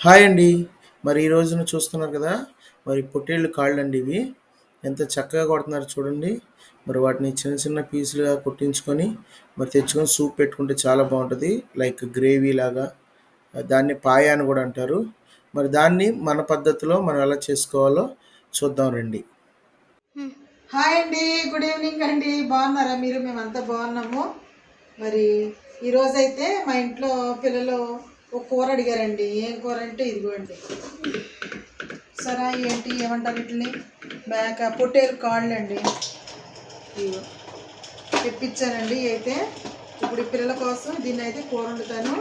Hi అండి. మరి ఈ రోజున చూస్తున్నారు కదా! మరి పొట్టేళ్ళు కాళ్ళండి ఇవి. ఎంత చక్కగా కొడుతున్నారు చూడండి. మరి వాటిని చిన్న చిన్న పీసులుగా కొట్టించుకొని, మరి తెచ్చుకొని సూప్ పెట్టుకుంటే చాలా బాగుంటుంది లైక్ గ్రేవీ లాగా దాన్ని పాయ అని కూడా అంటారు. మరి దాన్ని మన పద్ధతిలో మనం ఎలా చేసుకోవాలో చూద్దాం రండి. హాయ్ అండి గుడ్ ఈవినింగ్ అండి బాగున్నారా మీరు మేమంతా బాగున్నాము మరి ఈరోజైతే మా ఇంట్లో పిల్లలు ఒక కూర అడిగారండి. ఏం కూర అంటే ఇదిగోండి. సరే ఏంటి ఏమంటారు వీటిని? మేక పొట్టేలు కాళ్ళండి. ఇదిగో తెప్పించానండి. అయితే ఇప్పుడు పిల్లల కోసం దీన్ని అయితే కూర వండుతాను.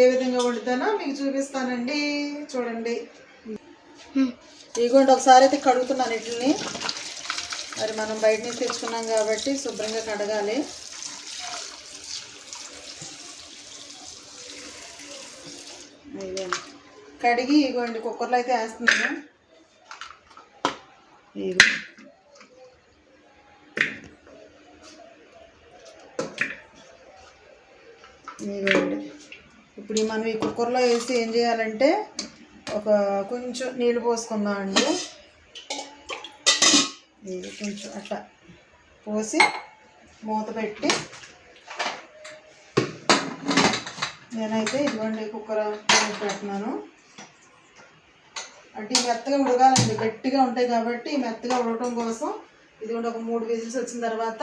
ఏ విధంగా వండుతానో మీకు చూపిస్తానండి. చూడండి. ఇదిగోండి ఒకసారి అయితే కడుగుతున్నాను వీటిని. మరి మనం బయట నుంచి తెచ్చుకున్నాం కాబట్టి శుభ్రంగా కడగాలి ఇదిగోండి కడిగి ఇగోండి కుక్కర్లో అయితే వేస్తున్నాను. ఇప్పుడు ఈ మనం ఈ కుక్కర్లో వేసి ఏం చేయాలంటే ఒక కొంచెం నీళ్ళు పోసుకుందామండి ఇది కొంచెం అట్లా పోసి మూత పెట్టి నేనైతే ఇదిగోండి కుక్కర్ పెడుతున్నాను. అంటే ఈ మెత్తగా ఉడకాలండి. గట్టిగా ఉంటాయి కాబట్టి మెత్తగా ఉడకడం కోసం ఇదిగోండి ఒక మూడు విజిల్స్ వచ్చిన తర్వాత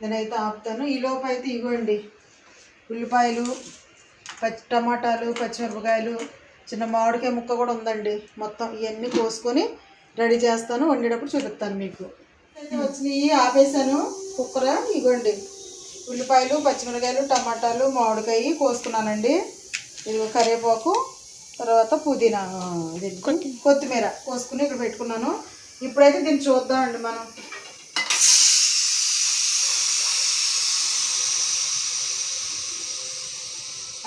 నేనైతే ఆపుతాను. ఈ లోపు అయితే ఇవ్వండి. ఉల్లిపాయలు పచ్చి టమాటాలు పచ్చిమిరపకాయలు చిన్న మామిడికాయ ముక్క కూడా ఉందండి. మొత్తం ఇవన్నీ కోసుకొని రెడీ చేస్తాను. వండేటప్పుడు చూపిస్తాను మీకు. వచ్చినాయి ఆపేసాను. కుక్కర ఇగోండి ఉల్లిపాయలు పచ్చిమిరకాయలు టమాటాలు మామిడికాయ కోసుకున్నానండి. ఇది కరివేపాకు. తర్వాత పుదీనా. కొత్తిమీర కోసుకుని ఇక్కడ పెట్టుకున్నాను. ఇప్పుడైతే దీన్ని చూద్దామండి మనం.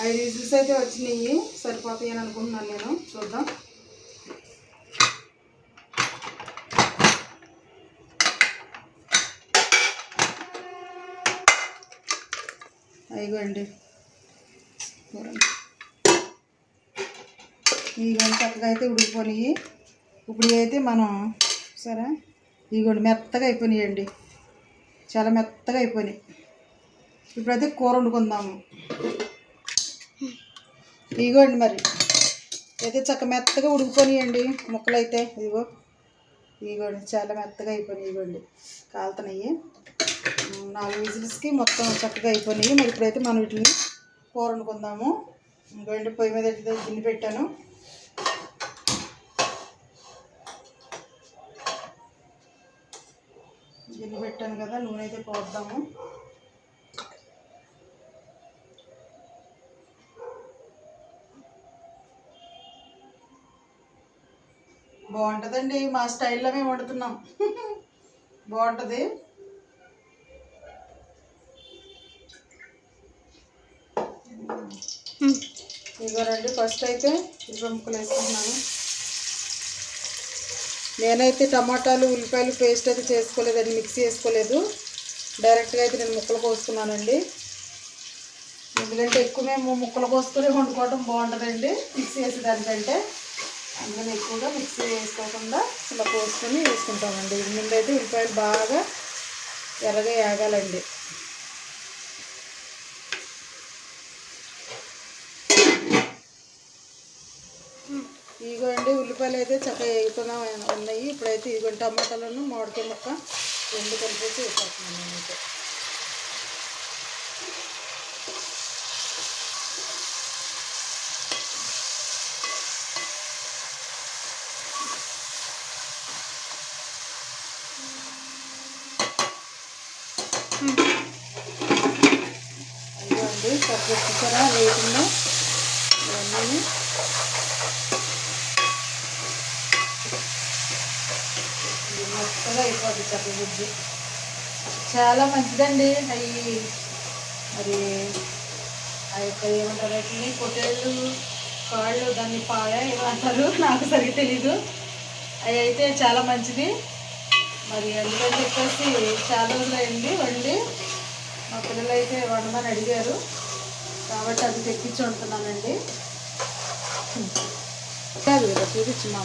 ఐదు విజిల్స్ అయితే వచ్చినాయి. సరిపోతాయి అని అనుకుంటున్నాను నేను. చూద్దాం. అయిగోండి ఇవన్నీ చక్కగా అయితే ఉడికిపోయినాయి ఇప్పుడు అయితే మనం సరే ఇగోండి మెత్తగా అయిపోయినాయండి చాలా మెత్తగా అయిపోయినాయి ఇప్పుడైతే కూర వండుకుందాము. ఇగోండి మరి. అయితే చక్క మెత్తగా ఉడికిపోయినాయండి ముక్కలు అయితే ఇదిగో ఇగోండి చాలా మెత్తగా అయిపోయినాయి ఇగోండి కాలుతున్నాయి. నాలుగు విజిల్స్కి మొత్తం చక్కగా అయిపోయినాయి మరి ఇప్పుడైతే మనం వీటిని కూర వండుకుందాము. ఇంకోండి పొయ్యి మీద అయితే గిన్నె పెట్టాను. గిన్నె పెట్టాను కదా నూనె అయితే పోద్దాము. బాగుంటుందండి మా స్టైల్లో మేము వండుతున్నాం. బాగుంటుంది. ఇదిగోనండి ఫస్ట్ అయితే ఉల్లిపాయ ముక్కలు వేసుకుంటున్నాను. నేనైతే టమాటాలు ఉల్లిపాయలు పేస్ట్ అయితే చేసుకోలేదండి మిక్సీ చేసుకోలేదు. డైరెక్ట్గా అయితే నేను ముక్కలు కోసుకున్నానండి. ఎందుకంటే ఎక్కువ మేము ముక్కలు కోసుకొని వండుకోవడం బాగుంటుందండి మిక్సీ వేసేదానికంటే అందుకని ఎక్కువగా మిక్సీ వేసుకోకుండా ఇలా కోసుకొని వేసుకుంటామండి. ముందైతే ఉల్లిపాయలు బాగా ఎర్రగా యాగాలండి. ఇదిగోండి ఉల్లిపాయలు అయితే చక్కగా వేగుతున్నా ఉన్నాయి. ఇప్పుడైతే ఇదిగోండి టమాటాలను మామిడికాయ ముక్క రెండు కలిపేసి వేసేస్తున్నాను నేనైతే. ఇదిగోండి చక్కగా చూసారా వేయకుండా ఇవన్నీ ఇది అయిపోద్ది చెప్పబుద్ధి చాలా మంచిదండి. అవి మరి ఆ యొక్క ఏమంటారు వాటిని పొట్టేళ్ళు కాళ్ళు దాన్ని పాయ ఏమంటారు? నాకు సరిగ్గా తెలీదు. అవి అయితే చాలా మంచిది. మరి అందుకని చెప్పేసి చాలా రోజులు అయింది వండి. మా పిల్లలు అయితే వండమని అడిగారు. కాబట్టి అది తెప్పించి వండుతున్నానండి. చూపించు మా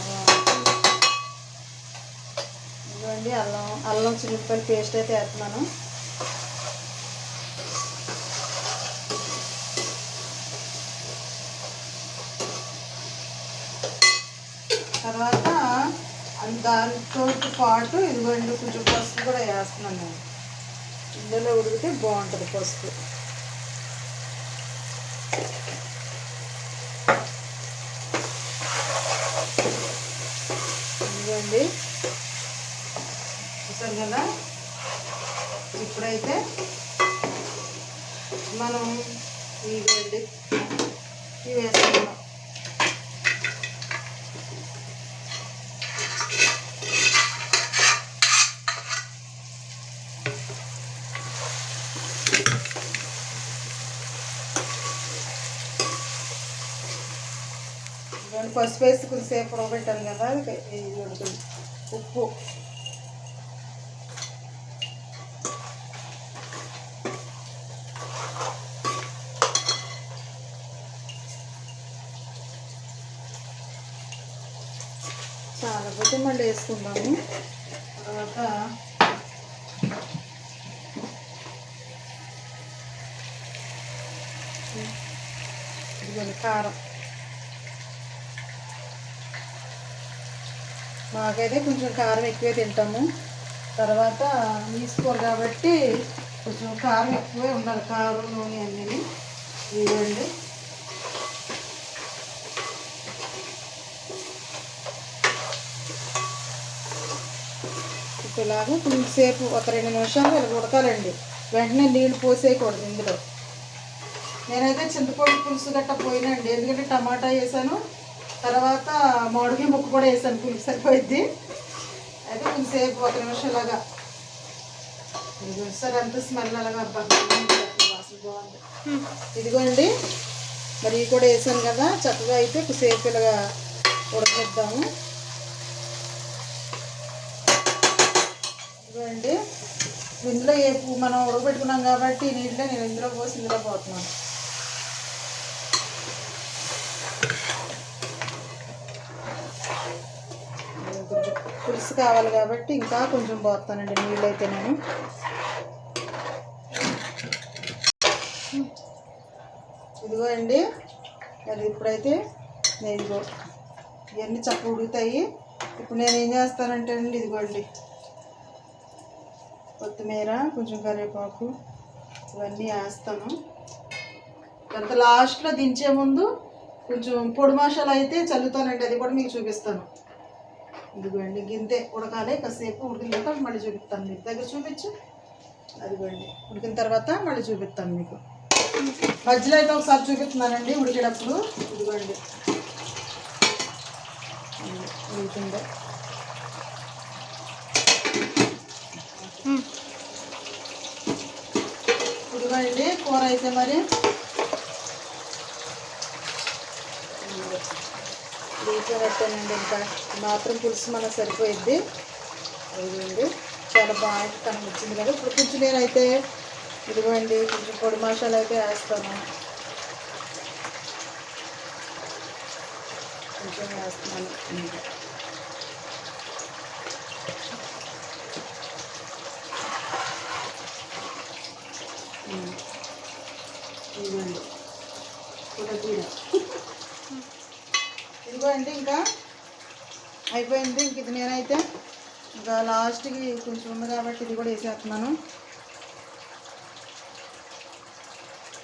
ఇదిగోండి అల్లం అల్లం చిల్లిపాయలు పేస్ట్ అయితే వేస్తున్నాను. తర్వాత దానితో పాటు ఇదిగోండి కొంచెం పసుపు కూడా వేస్తున్నాను ఇందులో ఉడికితే బాగుంటుంది పసుపు ఇదిగోండి చూసారు కదా? ఇప్పుడైతే మనం ఇదిగోండి ఇవి వేసుకుందాం. పసుపు వేసుకుని సేపు ఉడకబెట్టాను కదా ఉప్పు. చాలా కొద్దిమండి వేసుకుందాము. తర్వాత ఇదిగోండి కారం. మాకైతే కొంచెం కారం ఎక్కువే తింటాము. తర్వాత తీసుకోరు కాబట్టి కొంచెం కారం ఎక్కువే ఉండాలి కారం నూనె అన్నీ ఇవ్వండి ఇలాగా కొంచెంసేపు ఒక రెండు నిమిషాలు ఇలా ఉడకాలండి. వెంటనే నీళ్ళు పోసేయకూడదు ఇందులో. నేనైతే చింతపండు పులుసు గట్ట పోయినండి. ఎందుకంటే టమాటా వేసాను తర్వాత మామిడికాయ ముక్క కూడా వేసాను పులుసు సరిపోయిద్ది. అయితే కొంచెంసేపు ఒక నిమిషం లాగా సార్ అంత స్మెల్ అలాగా వాసన బాగుంది ఇదిగోండి మరి ఇవి కూడా వేసాను కదా చక్కగా అయితే కొంచెంసేపు ఇలాగా ఉడకనిద్దాము. ఇదిగోండి ఇందులో ఏ పువ్వు మనం ఉడకబెట్టుకున్నాం కాబట్టి నీటిలో నేను ఇందులో పోసి ఇందులో పోతున్నాను కొంచెం పులుసు కావాలి కాబట్టి ఇంకా కొంచెం పోతానండి నీళ్ళైతే నేను ఇదిగో అండి అది ఇప్పుడైతే నేను ఇదిగో ఇవన్నీ చక్క ఉడుకుతాయి. ఇప్పుడు నేను ఏం చేస్తానంటే అండి ఇదిగోండి. కొత్తిమీర కొంచెం కరివేపాకు ఇవన్నీ వేస్తాను. అంత లాస్ట్లో దించే ముందు కొంచెం పొడి మసాలా అయితే చల్లుతానండి అది కూడా మీకు చూపిస్తాను. ఇదిగోండి గింతే ఉడకాలి కాసేపు ఉడికిన తర్వాత మళ్ళీ చూపిస్తాను మీకు. దగ్గర చూపించు. అదిగోండి ఉడికిన తర్వాత మళ్ళీ చూపిస్తాను మీకు. మధ్యలో అయితే ఒకసారి చూపిస్తున్నానండి ఉడికేటప్పుడు. ఇదిగోండి. ఉడికిందే. ఇదిగోండి కూర అయితే మరి. పెట్టానండి ఇంకా. మాత్రం పులుసు మనకు సరిపోయిద్ది. ఇదిగోండి చాలా బాగా కనిపించింది కదా. ఇప్పుడు కొంచెం నేనైతే ఇదిగోండి కొంచెం పొడి మసాలా అయితే వేస్తాను. కొంచెం వేస్తున్నాను ఉమ్. ఇదిగోండి పుటకూర ఇదిగో అండి ఇంకా? అయిపోయింది ఇంక ఇది నేనైతే. ఇంకా లాస్ట్కి కొంచెం ఉంది కాబట్టి ఇది కూడా వేసేస్తున్నాను.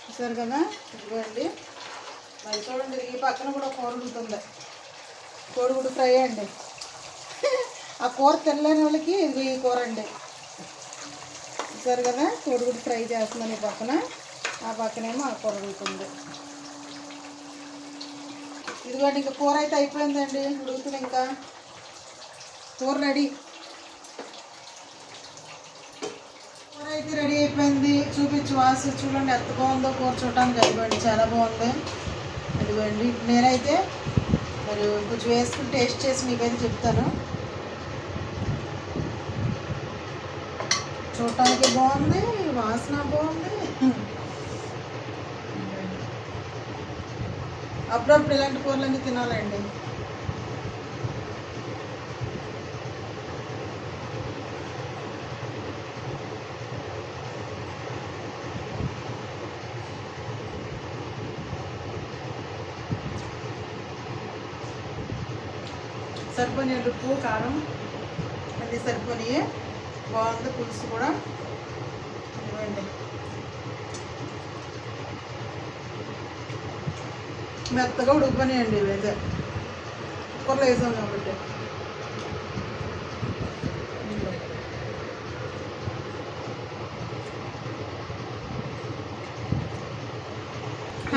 చూసారు కదా? ఇదిగో అండి మరి చూడండి ఈ పక్కన కూడా కూర ఉంటుంది కోడిగుడ్డు ఫ్రై అండి. ఆ కూర తినలేని వాళ్ళకి ఇది ఈ కూర అండి. చూసారు కదా? కోడిగుడ్డు ఫ్రై చేస్తున్నాను ఈ పక్కన. ఆ పక్కనేమో ఆ కూర ఉంటుంది ఇదిగోండి ఇంకా కూర అయితే అయిపోయిందండి. ఉడుకుతుంది ఇంకా. కూర రెడీ. కూర అయితే రెడీ అయిపోయింది. చూపించు వాసు. చూడండి ఎంత బాగుందో కూర చూడటానికి. అదిగోండి చాలా బాగుంది. అదిగోండి నేనైతే మరి కొంచెం వేసుకుని టేస్ట్ చేసి మీకైతే చెప్తాను. చూడటానికి బాగుంది వాసన బాగుంది. అప్పుడప్పుడు ఇలాంటి కూరలన్నీ తినాలండి. సరిపోని ఉప్పు కారం అది సరిపోయి బాగుంది పులుసు కూడా. ఇవ్వండి మెత్తగా ఉడికిపోయినాయండి ఇవైతే కుక్కర్లో వేసాం కాబట్టి.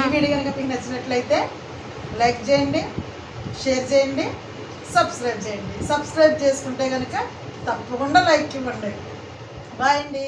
ఈ వీడియో కనుక మీకు నచ్చినట్లయితే లైక్ చేయండి షేర్ చేయండి సబ్స్క్రైబ్ చేయండి. సబ్స్క్రైబ్ చేసుకుంటే కనుక తప్పకుండా లైక్ ఇవ్వండి. బాయ్ అండి.